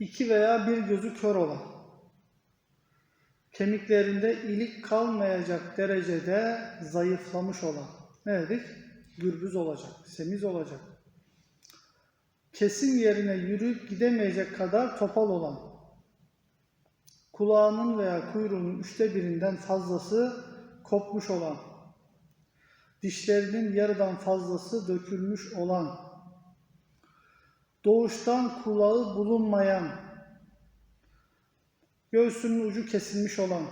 iki veya bir gözü kör olan, kemiklerinde ilik kalmayacak derecede zayıflamış olan, ne dedik? Gürbüz olacak, semiz olacak. Kesim yerine yürüyüp gidemeyecek kadar topal olan, kulağının veya kuyruğunun üçte birinden fazlası kopmuş olan, dişlerinin yarıdan fazlası dökülmüş olan, doğuştan kulağı bulunmayan, göğsünün ucu kesilmiş olan,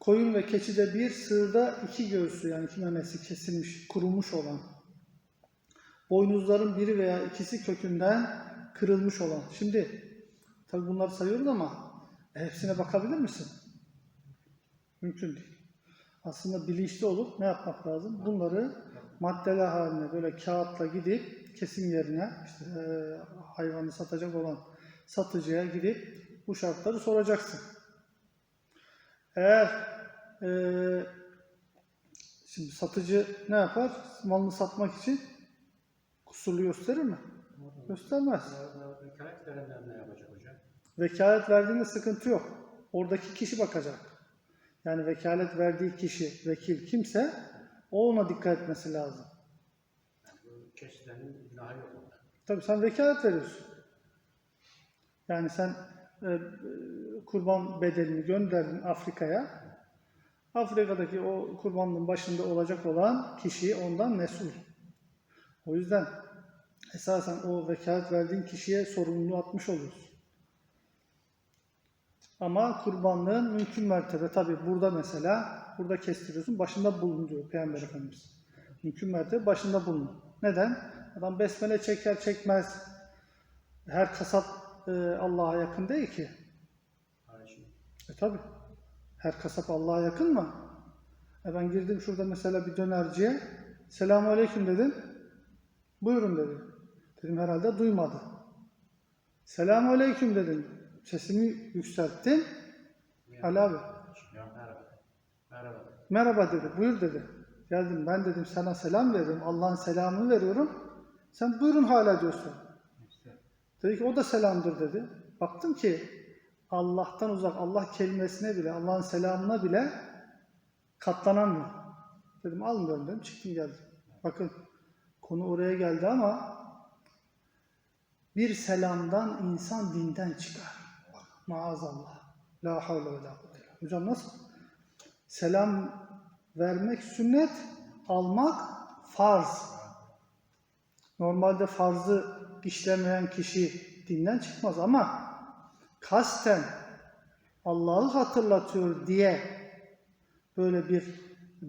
koyun ve keçide bir, sığırda iki göğsü yani iki memesi kesilmiş, kurumuş olan, boynuzların biri veya ikisi kökünden kırılmış olan. Şimdi tabi bunları sayıyoruz ama hepsine bakabilir misin? Mümkün değil. Aslında bilinçli olup ne yapmak lazım? Bunları maddeler haline böyle kağıtla gidip kesim yerine işte e, hayvanı satacak olan satıcıya gidip bu şartları soracaksın. Eğer e, şimdi satıcı ne yapar? Malını satmak için kusurlu gösterir mi? Göstermez. Vekalet verenler ne yapacak hocam? Vekalet verdiğinde sıkıntı yok. Oradaki kişi bakacak. Yani vekalet verdiği kişi, vekil kimse o ona dikkat etmesi lazım. Kesilenin günahı yok onda. Tabii sen vekalet veriyorsun. Yani sen e, e, kurban bedelini gönderdin Afrika'ya. Afrika'daki o kurbanın başında olacak olan kişi ondan mesul. O yüzden esasen o vekalet verdiğin kişiye sorumluluğu atmış oluyorsun. Ama kurbanlığın mümkün mertebe tabi burada mesela burada kestiriyorsun başında bulun diyor Peygamber Efendimiz. Mümkün mertebe başında bulun. Neden? Adam besmele çeker çekmez. Her kasap e, Allah'a yakın değil ki. Kardeşim. E tabi. Her kasap Allah'a yakın mı? E ben girdim şurada mesela bir dönerciye. Selamun Aleyküm dedim. Buyurun dedi. Dedim herhalde duymadı. Selamun Aleyküm dedim. Sesimi yükselttim. Ali abi. Merhaba. Merhaba. Dedi. Buyur dedi. Geldim ben dedim sana selam veriyorum. Allah'ın selamını veriyorum. Sen buyurun hala diyorsun. İşte. Dedi ki o da selamdır dedi. Baktım ki Allah'tan uzak, Allah kelimesine bile, Allah'ın selamına bile katlanamıyor. Dedim almıyorum dedim, çıktım geldim. Bakın konu oraya geldi ama bir selamdan insan dinden çıkar. Maazallah. La havle ve la billah. Hocam nasıl? Selam vermek sünnet, almak farz. Normalde farzı işlemeyen kişi dinden çıkmaz ama kasten Allah'ı hatırlatıyor diye böyle bir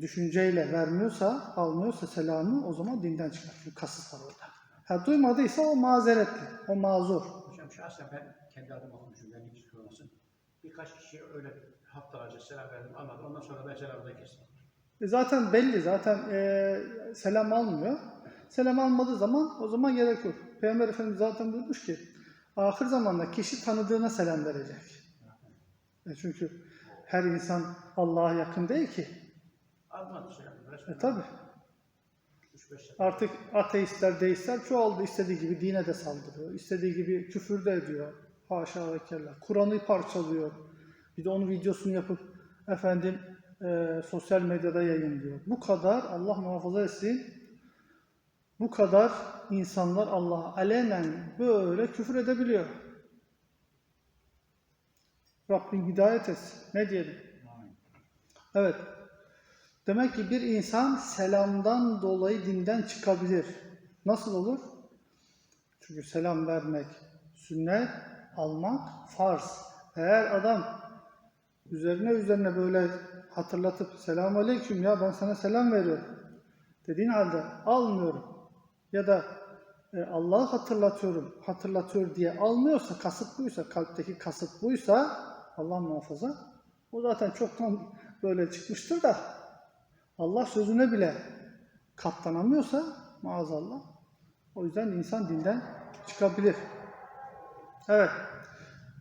düşünceyle vermiyorsa, almıyorsa selamı o zaman dinden çıkar. Çünkü kasıt var orada. Ha, duymadıysa o mazeretli, o mazur. Hocam şahsen ben kendi adıma konuşuyorum. Hiç olmasın. Birkaç kişi öyle haftalarca selam verdim anladım. Ondan sonra ben selamı da kestim. E zaten belli, zaten e, selam almıyor. Selam almadığı zaman o zaman gerek yok. Peygamber Efendimiz zaten buyurmuş ki ahir zamanda kişi tanıdığına selam verecek. E çünkü her insan Allah'a yakın değil ki. Almadı selamı. Resmen E tabi. 3-5 sefer. Artık ateistler, deistler çoğaldı. İstediği gibi dine de saldırıyor. İstediği gibi küfür de ediyor. Haşa ve kella. Kur'an'ı parçalıyor. Bir de onun videosunu yapıp efendim e, sosyal medyada yayınlıyor. Bu kadar Allah muhafaza etsin. Bu kadar insanlar Allah'a alenen böyle küfür edebiliyor. Rabbim hidayet etsin. Ne diyelim? Evet. Demek ki bir insan selamdan dolayı dinden çıkabilir. Nasıl olur? Çünkü selam vermek sünnet, almak farz. Eğer adam üzerine üzerine böyle hatırlatıp selamun aleyküm ya ben sana selam veriyorum dediğin halde almıyorum ya da e, Allah'ı hatırlatıyorum, hatırlatıyor diye almıyorsa, kasıt buysa, kalpteki kasıt buysa Allah muhafaza o zaten çoktan böyle çıkmıştır da Allah sözüne bile katlanamıyorsa maazallah o yüzden insan dinden çıkabilir. Evet.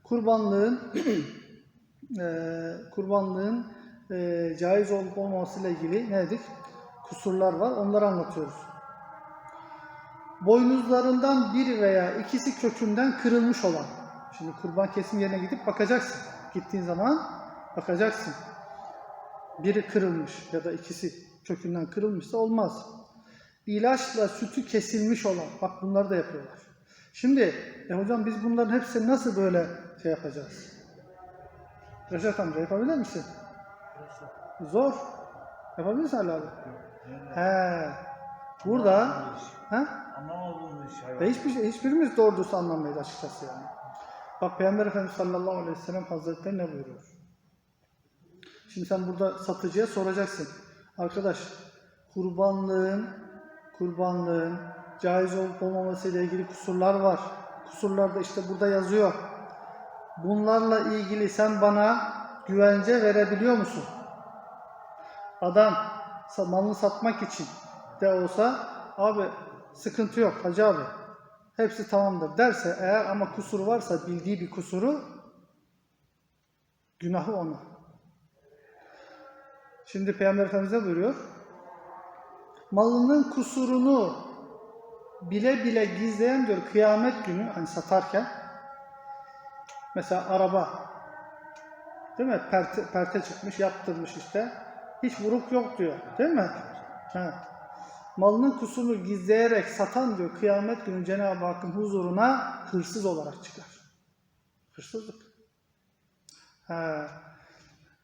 Kurbanlığın kurbanlığın eee, caiz olup olmamasıyla ilgili ne dedik? Kusurlar var. Onları anlatıyoruz. Boynuzlarından biri veya ikisi kökünden kırılmış olan Şimdi kurban kesim yerine gidip bakacaksın. Gittiğin zaman bakacaksın. Biri kırılmış ya da ikisi kökünden kırılmışsa olmaz. İlaçla sütü kesilmiş olan, bak bunları da yapıyorlar. Şimdi, e hocam biz bunların hepsini nasıl böyle şey yapacağız? Reşat amca yapabilir misin? Zor. Yapabilir misin Ali abi? He. Burada, he? Var. Ve hiçbir, şey- hiçbirimiz doğru dürüst anlamayız açıkçası yani. Bak Peygamber Efendimiz sallallahu aleyhi ve sellem Hazretleri ne buyuruyor? Şimdi sen burada satıcıya soracaksın. Arkadaş kurbanlığın kurbanlığın caiz olup olmaması ile ilgili kusurlar var. Kusurlar da işte burada yazıyor. Bunlarla ilgili sen bana güvence verebiliyor musun? Adam malını satmak için de olsa abi sıkıntı yok hacı abi. Hepsi tamamdır derse eğer ama kusur varsa bildiği bir kusuru günahı ona. Şimdi Peygamber Efendimiz ne buyuruyor? Malının kusurunu bile bile gizleyen diyor kıyamet günü hani satarken mesela araba değil mi? Perte, perte çıkmış yaptırmış işte. Hiç vuruk yok diyor. Değil mi? Ha. Malının kusurunu gizleyerek satan diyor kıyamet günü Cenab-ı Hakk'ın huzuruna hırsız olarak çıkar. Hırsızlık. Ha.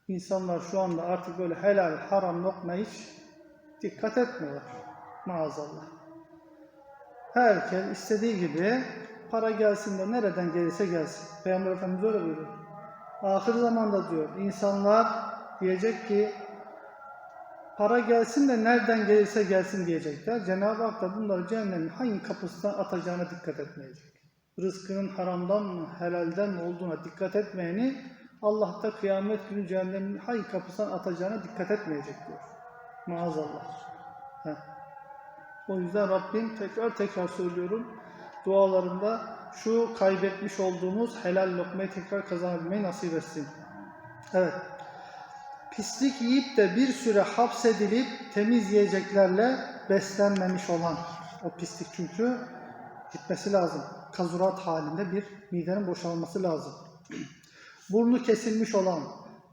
İnsanlar şu anda artık böyle helal haram lokma hiç dikkat etmiyorlar. Maazallah. Herkes istediği gibi para gelsin de nereden gelirse gelsin. Peygamber Efendimiz öyle buyuruyor. Ahir zamanda diyor insanlar diyecek ki para gelsin de nereden gelirse gelsin diyecekler. Cenab-ı Hak da bunları cehennemin hangi kapısından atacağına dikkat etmeyecek. Rızkının haramdan mı, helalden mi olduğuna dikkat etmeyeni Allah da kıyamet günü cehennemin hangi kapısından atacağına dikkat etmeyecek diyor. Maazallah. Heh. O yüzden Rabbim tekrar tekrar söylüyorum dualarımda şu kaybetmiş olduğumuz helal lokmayı tekrar kazanabilmeyi nasip etsin. Evet. Pislik yiyip de bir süre hapsedilip temiz yiyeceklerle beslenmemiş olan o pislik çünkü gitmesi lazım. Kazurat halinde bir midenin boşalması lazım. Burnu kesilmiş olan,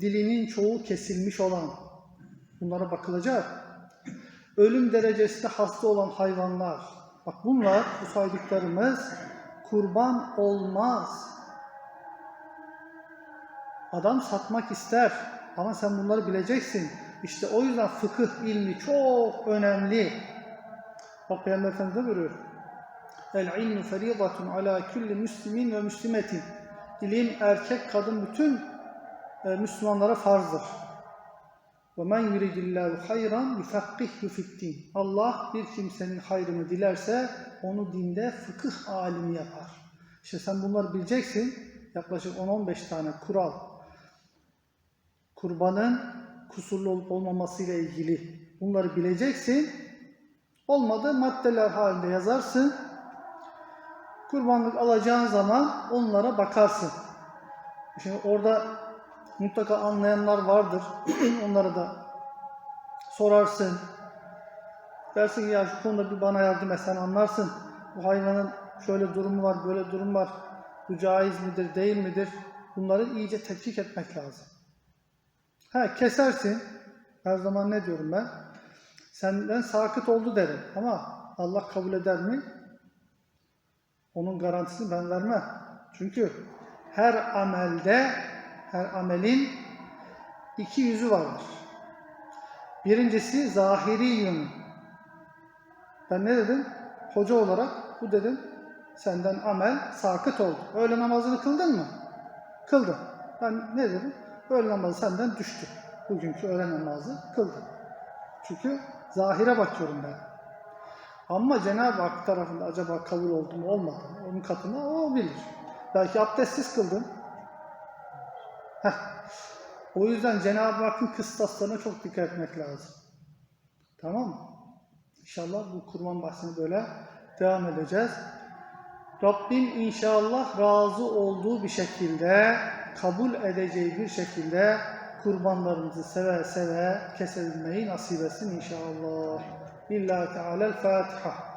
dilinin çoğu kesilmiş olan bunlara bakılacak. Ölüm derecesinde hasta olan hayvanlar. Bak bunlar, bu saydıklarımız kurban olmaz. Adam satmak ister ama sen bunları bileceksin. İşte o yüzden fıkıh ilmi çok önemli. Bak Peygamber Efendimiz ne buyuruyor? El ilmu feridatun ala kulli müslimin ve müslimetin. İlim erkek kadın bütün e, Müslümanlara farzdır. Ve men yuridillahu hayran yufakkihu fiddin. Allah bir kimsenin hayrını dilerse onu dinde fıkıh alimi yapar. İşte sen bunları bileceksin. Yaklaşık 10-15 tane kural. Kurbanın kusurlu olup olmaması ile ilgili bunları bileceksin. Olmadı maddeler halinde yazarsın. Kurbanlık alacağın zaman onlara bakarsın. Şimdi orada mutlaka anlayanlar vardır. Onlara da sorarsın. Dersin ki ya şu konuda bir bana yardım et sen anlarsın. Bu hayvanın şöyle durumu var, böyle durum var. Bu caiz midir, değil midir? Bunları iyice tetkik etmek lazım. Ha kesersin. Her zaman ne diyorum ben? Senden sakıt oldu derim. Ama Allah kabul eder mi? Onun garantisini ben vermem. Çünkü her amelde, her amelin iki yüzü vardır. Birincisi zahiri yönü. Ben ne dedim? Hoca olarak bu dedim. Senden amel sakıt oldu. Öğle namazını kıldın mı? Kıldın. Ben ne dedim? Öğle namazı senden düştü. Bugünkü öğle namazı kıldın. Çünkü zahire bakıyorum ben. Ama Cenab-ı Hak tarafında acaba kabul oldu mu olmadı mı? Onun katında o bilir. Belki abdestsiz kıldın. O yüzden Cenab-ı Hakk'ın kıstaslarına çok dikkat etmek lazım. Tamam mı? İnşallah bu kurban bahsine böyle devam edeceğiz. Rabbim inşallah razı olduğu bir şekilde, kabul edeceği bir şekilde kurbanlarımızı seve seve kesebilmeyi nasip etsin inşallah. Lillahi Teala'l Fatiha.